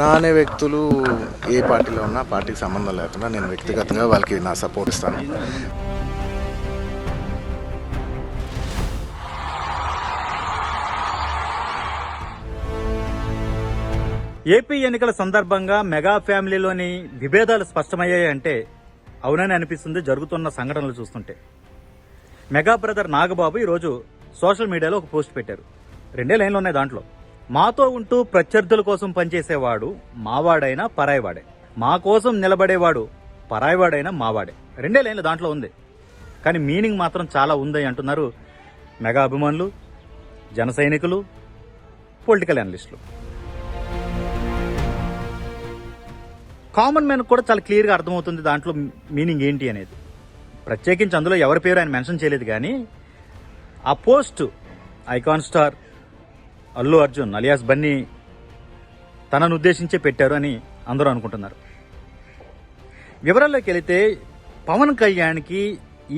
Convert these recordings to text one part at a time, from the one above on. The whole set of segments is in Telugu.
నా అనే వ్యక్తులు ఏ పార్టీలో ఉన్నా పార్టీకి సంబంధం లేకుండా నేను వ్యక్తిగతంగా వాళ్ళకి నా సపోర్ట్ ఇస్తాను. ఏపీ ఎన్నికల సందర్భంగా మెగా ఫ్యామిలీలోని విభేదాలు స్పష్టమయ్యాయి అంటే అవునని అనిపిస్తుంది జరుగుతున్న సంఘటనలు చూస్తుంటే. మెగా బ్రదర్ నాగబాబు ఈరోజు సోషల్ మీడియాలో ఒక పోస్ట్ పెట్టారు. రెండే లైన్లు ఉన్నాయి దాంట్లో. మాతో ఉంటూ ప్రత్యర్థుల కోసం పనిచేసేవాడు మావాడైనా పరాయివాడే. మా కోసం నిలబడేవాడు పరాయివాడైనా మావాడే. రెండే లైన్లు దాంట్లో ఉంది. కానీ మీనింగ్ మాత్రం చాలా ఉంది అంటున్నారు మెగా అభిమానులు జన సైనికులు పొలిటికల్ అనలిస్టులు. కామన్ మ్యాన్ కూడా చాలా క్లియర్గా అర్థమవుతుంది దాంట్లో మీనింగ్ ఏంటి అనేది. ప్రత్యేకించి అందులో ఎవరి పేరు ఆయన మెన్షన్ చేయలేదు కానీ ఆ post icon star Allu Arjun alias Bunny తనను ఉద్దేశించే పెట్టారు అని అందరూ అనుకుంటున్నారు. వివరాల్లోకి వెళితే పవన్ కళ్యాణ్కి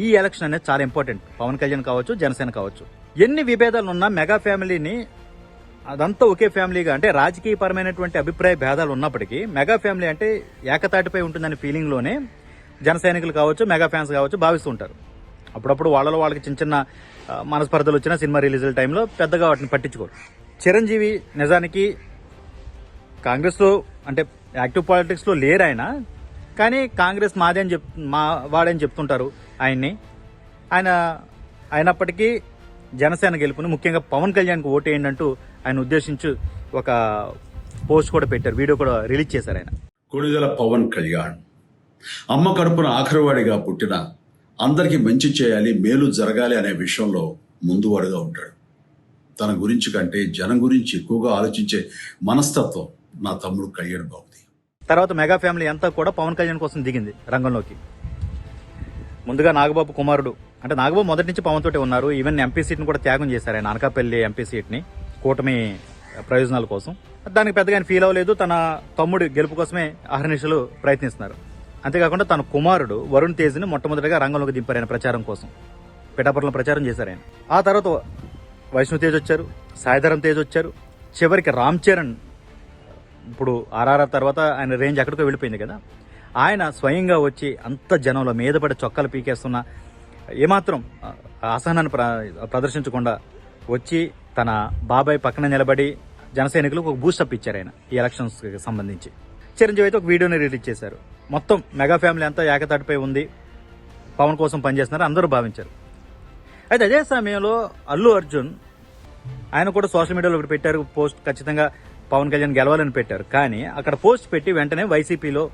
ఈ ఎలక్షన్ అనేది చాలా ఇంపార్టెంట్. పవన్ కళ్యాణ్ కావచ్చు జనసేన కావచ్చు. ఎన్ని విభేదాలు ఉన్నా మెగా ఫ్యామిలీని అదంతా ఒకే ఫ్యామిలీగా అంటే రాజకీయపరమైనటువంటి అభిప్రాయ భేదాలు ఉన్నప్పటికీ మెగా ఫ్యామిలీ అంటే ఏకతాటిపై ఉంటుందనే ఫీలింగ్లోనే జన సైనికులు కావచ్చు మెగా ఫ్యాన్స్ కావచ్చు భావిస్తుంటారు అప్పుడప్పుడు వాళ్ళలో వాళ్ళకి చిన్న చిన్న మనస్పర్ధలు వచ్చిన సినిమా రిలీజుల టైంలో పెద్దగా వాటిని పట్టించుకోరు. చిరంజీవి నిజానికి కాంగ్రెస్లో అంటే యాక్టివ్ పాలిటిక్స్లో లేరు ఆయన. కానీ కాంగ్రెస్ మాదే అని చెప్ మా వాడని చెప్తుంటారు ఆయన్ని. ఆయన అయినప్పటికీ జనసేన గెలుపుని ముఖ్యంగా పవన్ కళ్యాణ్కి ఓటు వేయండి ఆయన ఉద్దేశించి ఒక పోస్ట్ కూడా పెట్టారు వీడియో కూడా రిలీజ్ చేశారు ఆయన. కొడిదల పవన్ కళ్యాణ్. అమ్మ కడుపున ఆఖరివాడిగా పుట్టిన అందరికీ మంచి చేయాలి మేలు జరగాలి అనే విషయంలో ముందువాడుగా ఉంటాడు. తన గురించి కంటే జనం గురించి ఎక్కువగా ఆలోచించే మనస్తత్వం నా తమ్ముడు కళ్యాణ్ బాబుది. తర్వాత మెగా ఫ్యామిలీ అంతా కూడా పవన్ కళ్యాణ్ కోసం దిగింది రంగంలోకి. ముందుగా నాగబాబు కుమారుడు. అంటే నాగబాబు మొదటి నుంచి పవన్ తోటే ఉన్నారు. ఈవెన్ ఎంపీ సీట్ని కూడా త్యాగం చేశారు ఆయన. అనకాపల్లి ఎంపీ సీట్ని. కూటమి ప్రయోజనాల కోసం. దానికి పెద్దగా ఆయన ఫీల్ అవ్వలేదు. తన తమ్ముడు గెలుపు కోసమే అహర్నిశలు ప్రయత్నిస్తున్నారు. అంతేకాకుండా తన కుమారుడు వరుణ్ తేజ్ని మొట్టమొదటిగా రంగంలోకి దింపారు ఆయన ప్రచారం కోసం. పిఠాపురంలో ప్రచారం చేశారు ఆయన. ఆ తర్వాత వైష్ణవ్ తేజ్ వచ్చారు సాయిధరం తేజ్ వచ్చారు. చివరికి రామ్ చరణ్ ఇప్పుడు ఆర్ఆర్ఆర్ తర్వాత ఆయన రేంజ్ ఎక్కడికో వెళ్ళిపోయింది కదా. ఆయన స్వయంగా వచ్చి అంత జనంలో మీద పడి చొక్కాలు పీకేస్తున్న ఏమాత్రం అసహనాన్ని ప్ర- ప్రదర్శించకుండా వచ్చి తన బాబాయ్ పక్కన నిలబడి జనసైనికులకు ఒక బూస్టప్ ఇచ్చారు ఆయన ఈ ఎలక్షన్స్కి సంబంధించి. చిరంజీవి అయితే ఒక వీడియోని రిలీజ్ చేశారు. మొత్తం మెగా ఫ్యామిలీ అంతా ఏకతాటిపై ఉంది. పవన్ కోసం పనిచేస్తున్నారు అందరూ భావించారు. అయితే అదే సమయంలో అల్లు అర్జున్ ఆయన కూడా సోషల్ మీడియాలో ఒకటి పెట్టారు పోస్ట్ ఖచ్చితంగా పవన్ కళ్యాణ్ గెలవాలని పెట్టారు. కానీ అక్కడ పోస్ట్ పెట్టి వెంటనే వైసీపీలో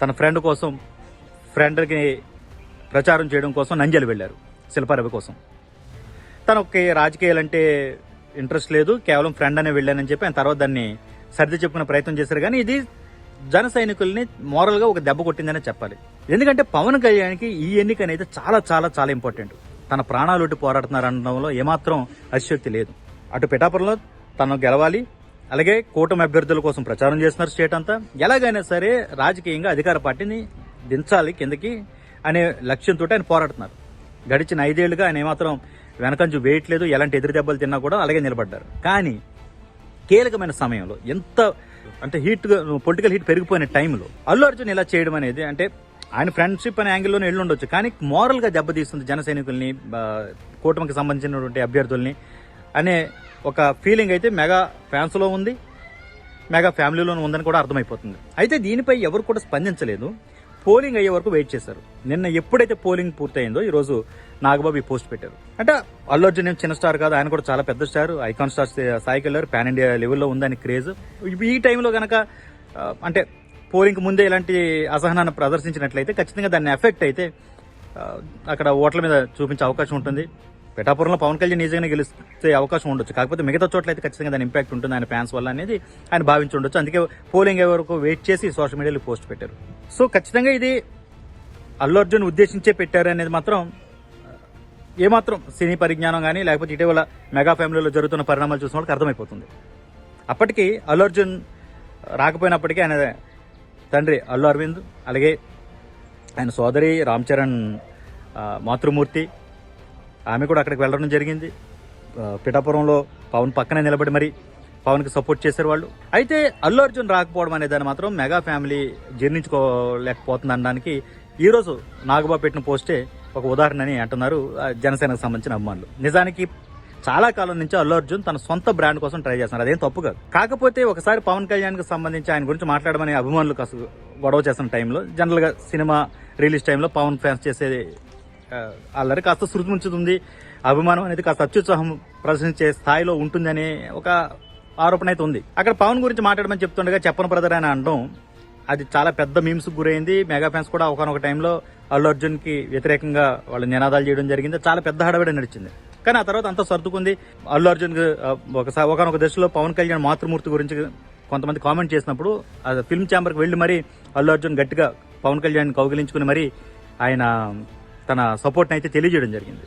తన ఫ్రెండ్ కోసం ఫ్రెండ్కి ప్రచారం చేయడం కోసం నంజలు వెళ్ళారు శిల్పారవి కోసం. తనకి రాజకీయాలంటే ఇంట్రెస్ట్ లేదు కేవలం ఫ్రెండ్ అనే వెళ్ళానని చెప్పి ఆయన తర్వాత దాన్ని సర్ది చెప్పుకునే ప్రయత్నం చేశారు. కానీ ఇది జన సైనికుల్ని మోరల్గా ఒక దెబ్బ కొట్టిందనే చెప్పాలి. ఎందుకంటే పవన్ కళ్యాణ్కి ఈ ఎన్నిక అనేది చాలా చాలా చాలా ఇంపార్టెంట్ తన ప్రాణాలు ఒట్టి అనడంలో ఏమాత్రం అతిశక్తి లేదు. అటు పిఠాపురంలో తను గెలవాలి అలాగే కూటమి అభ్యర్థుల కోసం ప్రచారం చేస్తున్నారు స్టేట్ అంతా. ఎలాగైనా సరే రాజకీయంగా అధికార పార్టీని దించాలి కిందకి అనే లక్ష్యంతో ఆయన పోరాడుతున్నారు. గడిచిన ఐదేళ్ళుగా ఆయన ఏమాత్రం వెనకంజు వేయట్లేదు ఎలాంటి ఎదురు దెబ్బలు తిన్నా కూడా అలాగే నిలబడ్డారు. కానీ కీలకమైన సమయంలో ఎంత అంటే హీట్ పొలిటికల్ హీట్ పెరిగిపోయిన టైంలో అల్లు అర్జున్ ఇలా చేయడం అనేది అంటే ఆయన ఫ్రెండ్షిప్ అనే యాంగిల్లోనే వెళ్ళి ఉండొచ్చు కానీ మోరల్గా దెబ్బతీస్తుంది జన సైనికుల్ని కూటమికి సంబంధించినటువంటి అభ్యర్థుల్ని అనే ఒక ఫీలింగ్ అయితే మెగా ఫ్యాన్స్లో ఉంది మెగా ఫ్యామిలీలోనూ ఉందని కూడా అర్థమైపోతుంది. అయితే దీనిపై ఎవరు కూడా స్పందించలేదు. పోలింగ్ అయ్యే వరకు వెయిట్ చేశారు. నిన్న ఎప్పుడైతే పోలింగ్ పూర్తయిందో ఈరోజు నాగబాబు ఈ పోస్ట్ పెట్టారు. అంటే అల్లు అర్జున్ చిన్న స్టార్ కాదు ఆయన కూడా చాలా పెద్ద స్టార్ ఐకాన్ స్టార్ స్థాయికి వెళ్ళారు పాన్ ఇండియా లెవెల్లో ఉందని క్రేజ్. ఈ టైంలో కనుక అంటే పోలింగ్ ముందే ఇలాంటి అసహనాన్ని ప్రదర్శించినట్లయితే ఖచ్చితంగా దాన్ని ఎఫెక్ట్ అయితే అక్కడ ఓట్ల మీద చూపించే అవకాశం ఉంటుంది. పిఠాపురంలో పవన్ కళ్యాణ్ నిజంగానే గెలిస్తే అవకాశం ఉండొచ్చు. కాకపోతే మిగతా చోట్ల అయితే ఖచ్చితంగా దాని ఇంపాక్ట్ ఉంటుంది. ఆయన ఫ్యాన్స్ వల్ల అనేది ఆయన భావించి ఉండొచ్చు. అందుకే పోలింగ్ అయ్యే వరకు వెయిట్ చేసి సోషల్ మీడియాలో పోస్ట్ పెట్టారు. సో ఖచ్చితంగా ఇది అల్లు అర్జున్ ఉద్దేశించే పెట్టారు అనేది మాత్రం ఏమాత్రం సినీ పరిజ్ఞానం కానీ లేకపోతే ఇటీవల మెగా ఫ్యామిలీలో జరుగుతున్న పరిణామాలు చూసిన వాళ్ళకి అర్థమైపోతుంది. అప్పటికి అల్లు అర్జున్ రాకపోయినప్పటికీ ఆయన తండ్రి అల్లు అరవింద్ అలాగే ఆయన సోదరి రామ్ చరణ్ మాతృమూర్తి. ఆమె కూడా అక్కడికి వెళ్ళడం జరిగింది. పిఠాపురంలో పవన్ పక్కనే నిలబడి మరి పవన్కి సపోర్ట్ చేశారు వాళ్ళు. అయితే అల్లు అర్జున్ రాకపోవడం అనే దాన్ని మాత్రం మెగా ఫ్యామిలీ జీర్ణించుకోలేకపోతుంది అనడానికి ఈరోజు నాగబాబు పెట్టిన పోస్టే ఒక ఉదాహరణ అని అంటున్నారు జనసేనకు సంబంధించిన అభిమానులు. నిజానికి చాలా కాలం నుంచి అల్లు అర్జున్ తన సొంత బ్రాండ్ కోసం ట్రై చేస్తున్నారు అదేం తప్పు కాదు. కాకపోతే ఒకసారి పవన్ కళ్యాణ్కి సంబంధించి ఆయన గురించి మాట్లాడమని అభిమానులు కాస్త గొడవ చేస్తున్న టైంలో జనరల్గా సినిమా రిలీజ్ టైంలో పవన్ ఫ్యాన్స్ చేసేది అల్లరి కాస్త శృతి ముంచుతుంది అభిమానం అనేది కాస్త అత్యుత్సాహం ప్రదర్శించే స్థాయిలో ఉంటుందనే ఒక ఆరోపణ అయితే ఉంది. అక్కడ పవన్ గురించి మాట్లాడమని చెప్తుండగా చెప్పను బ్రదర్ అని అనడం అది చాలా పెద్ద మీమ్స్ గురైంది. మెగా ఫ్యాన్స్ కూడా ఒకనొక టైంలో అల్లు అర్జున్కి వ్యతిరేకంగా వాళ్ళు నినాదాలు చేయడం జరిగింది. చాలా పెద్ద హడబడి నడిచింది. కానీ ఆ తర్వాత అంతా సర్దుకుంది. అల్లు అర్జున్ ఒకసారి ఒకనొక దశలో పవన్ కళ్యాణ్ మాతృమూర్తి గురించి కొంతమంది కామెంట్ చేసినప్పుడు ఆ ఫిల్మ్ ఛాంబర్కి వెళ్ళి మరీ అల్లు అర్జున్ గట్టిగా పవన్ కళ్యాణ్ కౌగిలించుకుని మరి ఆయన తన సపోర్ట్ని అయితే తెలియజేయడం జరిగింది.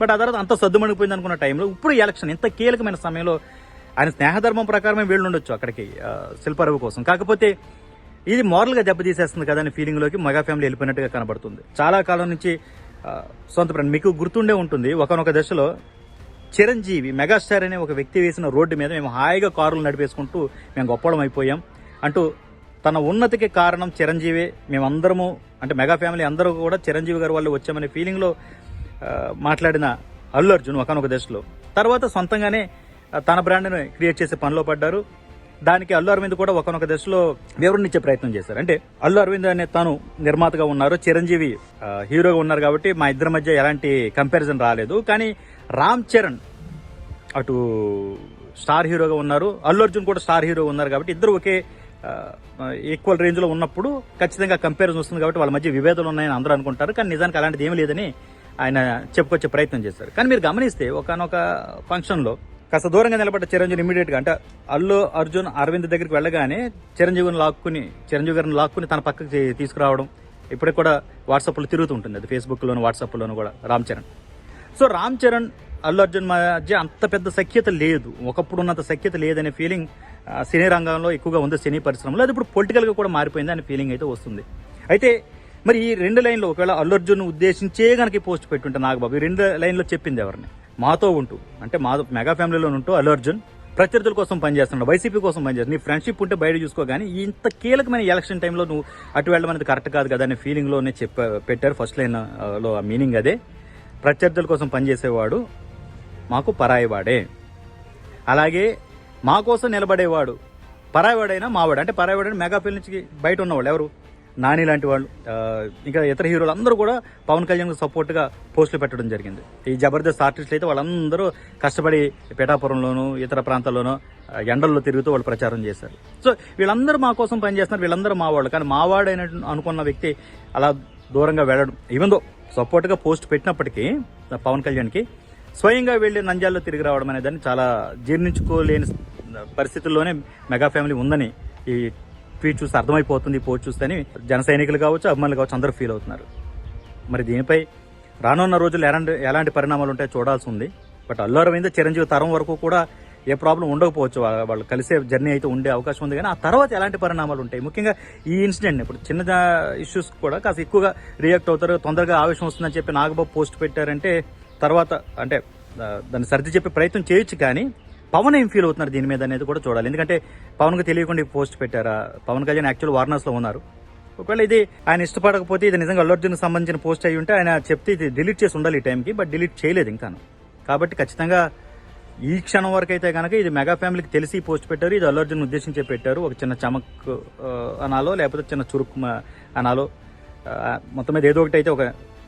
బట్ ఆ తర్వాత అంత సర్దుమణిపోయింది అనుకున్న టైంలో ఇప్పుడు ఎలక్షన్ ఇంత కీలకమైన సమయంలో ఆయన స్నేహధర్మం ప్రకారమే వీళ్ళు ఉండొచ్చు అక్కడికి ఆ, కోసం. కాకపోతే ఇది మోరల్గా దెబ్బతీసేస్తుంది కదా అనే ఫీలింగ్లోకి మెగా ఫ్యామిలీ వెళ్ళిపోయినట్టుగా కనబడుతుంది. చాలా కాలం నుంచి సొంత ఫ్రెండ్ మీకు గుర్తుండే ఉంటుంది ఒకనొక దశలో చిరంజీవి మెగాస్టార్ అనే ఒక వ్యక్తి వేసిన రోడ్డు మీద మేము హాయిగా కారులు నడిపేసుకుంటూ మేము గొప్పడం అయిపోయాం. అంటూ తన ఉన్నతికి కారణం చిరంజీవి. మేమందరము అంటే మెగా ఫ్యామిలీ అందరూ కూడా చిరంజీవి గారు వాళ్ళు వచ్చామనే ఫీలింగ్లో మాట్లాడిన అల్లు అర్జున్ ఒకనొక దశలో. తర్వాత సొంతంగానే తన బ్రాండ్ను క్రియేట్ చేసే పనిలో పడ్డారు. దానికి అల్లు అరవింద్ కూడా ఒకనొక దశలో వివరణిచ్చే ప్రయత్నం చేశారు. అంటే అల్లు అరవింద్ అనే తాను నిర్మాతగా ఉన్నారు చిరంజీవి హీరోగా ఉన్నారు కాబట్టి మా ఇద్దరి మధ్య ఎలాంటి కంపారిజన్ రాలేదు. కానీ రామ్ చరణ్ అటు స్టార్ హీరోగా ఉన్నారు అల్లు అర్జున్ కూడా స్టార్ హీరో ఉన్నారు కాబట్టి ఇద్దరు ఒకే ఈక్వల్ రేంజ్లో ఉన్నప్పుడు ఖచ్చితంగా కంపారిజన్ వస్తుంది కాబట్టి వాళ్ళ మధ్య విభేదాలు ఉన్నాయని అందరూ అనుకుంటారు. కానీ నిజానికి అలాంటిది ఏమీ లేదని ఆయన చెప్పుకొచ్చే ప్రయత్నం చేశారు. కానీ మీరు గమనిస్తే ఒకనొక ఫంక్షన్లో కాస్త దూరంగా నిలబడ్డ చిరంజీవి ఇమీడియట్గా అంటే అల్లు అర్జున్ అరవింద్ దగ్గరికి వెళ్ళగానే చిరంజీవిని లాక్కుని చిరంజీవి గారిని లాక్కుని తన పక్కకి తీసుకురావడం ఇప్పటికి కూడా వాట్సాప్లో తిరుగుతుంటుంది అది ఫేస్బుక్లోను వాట్సాప్లోను కూడా రామ్ చరణ్. సో రామ్ చరణ్ అల్లు అర్జున్ మధ్య అంత పెద్ద సఖ్యత లేదు. ఒకప్పుడు ఉన్నంత సఖ్యత లేదనే ఫీలింగ్ సినీ రంగంలో ఎక్కువగా ఉంది సినీ పరిశ్రమలో. అది ఇప్పుడు పొలిటికల్గా కూడా మారిపోయింది అనే ఫీలింగ్ అయితే వస్తుంది. అయితే మరి ఈ రెండు లైన్లో ఒకవేళ అల్లు అర్జున్ ఉద్దేశించే గనక పోస్ట్ పెట్టుంటే నాగబాబు ఈ రెండు లైన్లో చెప్పింది ఎవరిని? మాతో ఉంటూ అంటే మా మెగా ఫ్యామిలీలో ఉంటూ అల్లు అర్జున్ ప్రత్యర్థుల కోసం పనిచేస్తున్నాడు వైసీపీ కోసం పనిచేస్తున్నాడు నీ ఫ్రెండ్షిప్ ఉంటే బయట చూసుకో కానీ ఇంత కీలకమైన ఎలక్షన్ టైంలో నువ్వు అటు వెళ్ళడం అనేది కరెక్ట్ కాదు కదా అనే ఫీలింగ్లోనే చెప్ప పెట్టారు ఫస్ట్ లైన్లో ఆ, ఆ మీనింగ్ అదే. ప్రత్యర్థుల కోసం పనిచేసేవాడు మాకు పరాయివాడే అలాగే మా కోసం నిలబడేవాడు పరాయివాడైనా మావాడు. అంటే పరాయివాడైనా మెగా ఫీల్ నుంచి బయట ఉన్నవాళ్ళు ఎవరు? నాని లాంటి వాళ్ళు ఇంకా ఇతర హీరోలు అందరూ కూడా పవన్ కళ్యాణ్ సపోర్ట్గా పోస్టులు పెట్టడం జరిగింది. ఈ జబర్దస్త్ ఆర్టిస్టులు అయితే వాళ్ళందరూ కష్టపడి పిఠాపురంలోనూ ఇతర ప్రాంతాల్లోనూ ఎండల్లో తిరుగుతూ వాళ్ళు ప్రచారం చేశారు. సో వీళ్ళందరూ మా కోసం పనిచేస్తున్నారు వీళ్ళందరూ మా వాళ్ళు. కానీ మావాడైన అనుకున్న వ్యక్తి అలా దూరంగా వెళ్ళడం ఈవెన్ దో పోస్ట్ పెట్టినప్పటికీ పవన్ కళ్యాణ్కి స్వయంగా వెళ్ళి నంద్యాలలో తిరిగి రావడం అనేదాన్ని చాలా జీర్ణించుకోలేని పరిస్థితుల్లోనే మెగా ఫ్యామిలీ ఉందని ఈ ట్వీట్ చూస్తే అర్థమైపోతుంది ఈ పోస్ట్ చూస్తేని జన సైనికులు కావచ్చు అభిమానులు కావచ్చు అందరూ ఫీల్ అవుతున్నారు. మరి దీనిపై రానున్న రోజుల్లో ఎలాంటి ఎలాంటి పరిణామాలు ఉంటాయో చూడాల్సి ఉంది. బట్ అల్లు అరవింద్ చిరంజీవి తరం వరకు కూడా ఏ ప్రాబ్లం ఉండకపోవచ్చు. వాళ్ళు కలిసే జర్నీ అయితే ఉండే అవకాశం ఉంది. కానీ ఆ తర్వాత ఎలాంటి పరిణామాలు ఉంటాయి? ముఖ్యంగా ఈ ఇన్సిడెంట్ ఇప్పుడు చిన్న ఇష్యూస్ కూడా కాస్త ఎక్కువగా రియాక్ట్ అవుతారు తొందరగా ఆవేశం వస్తుందని చెప్పి నాగబాబు పోస్ట్ పెట్టారంటే తర్వాత అంటే దాన్ని సర్ది చెప్పే ప్రయత్నం చేయొచ్చు కానీ పవన్ ఏం ఫీల్ అవుతున్నారు దీని మీద అనేది కూడా చూడాలి. ఎందుకంటే పవన్కు తెలియకుండా పోస్ట్ పెట్టారా? పవన్ కళ్యాణ్ యాక్చువల్ వారణాసిలో ఉన్నారు. ఒకవేళ ఇది ఆయన ఇష్టపడకపోతే ఇది నిజంగా అల్లుర్జున్ సంబంధించిన పోస్ట్ అయి ఉంటే ఆయన చెప్తే ఇది డిలీట్ చేసి ఉండాలి ఈ టైంకి బట్ డిలీట్ చేయలేదు ఇంకాను కాబట్టి ఖచ్చితంగా ఈ క్షణం వరకు అయితే కనుక ఇది మెగా ఫ్యామిలీకి తెలిసి పోస్ట్ పెట్టారు. ఇది అల్లర్జున్ ఉద్దేశించే పెట్టారు. ఒక చిన్న చమక్ అనాలో లేకపోతే చిన్న చురుకు అనాలో. మొత్తం మీద ఏదో ఒకటి అయితే ఒక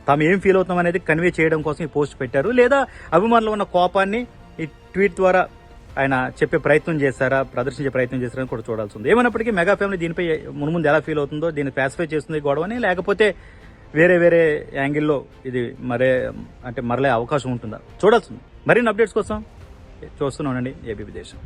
తాము ఏం ఫీల్ అవుతాం అనేది కన్వే చేయడం కోసం ఈ పోస్ట్ పెట్టారు. లేదా అభిమానులు ఉన్న కోపాన్ని ఈ ట్వీట్ ద్వారా ఆయన చెప్పే ప్రయత్నం చేశారా ప్రదర్శించే ప్రయత్నం చేశారని కూడా చూడాల్సి ఉంది. ఏమైనప్పటికీ మెగా ఫ్యామిలీ దీనిపై మున్ముందు ఎలా ఫీల్ అవుతుందో దీన్ని ప్యాసిఫై చేస్తుంది గొడవని లేకపోతే వేరే వేరే యాంగిల్లో ఇది మరే అంటే మరలే అవకాశం ఉంటుందా? చూడాల్సింది మరిన్ని అప్డేట్స్ కోసం చూస్తున్నానండి ఏబీపీ దేశం.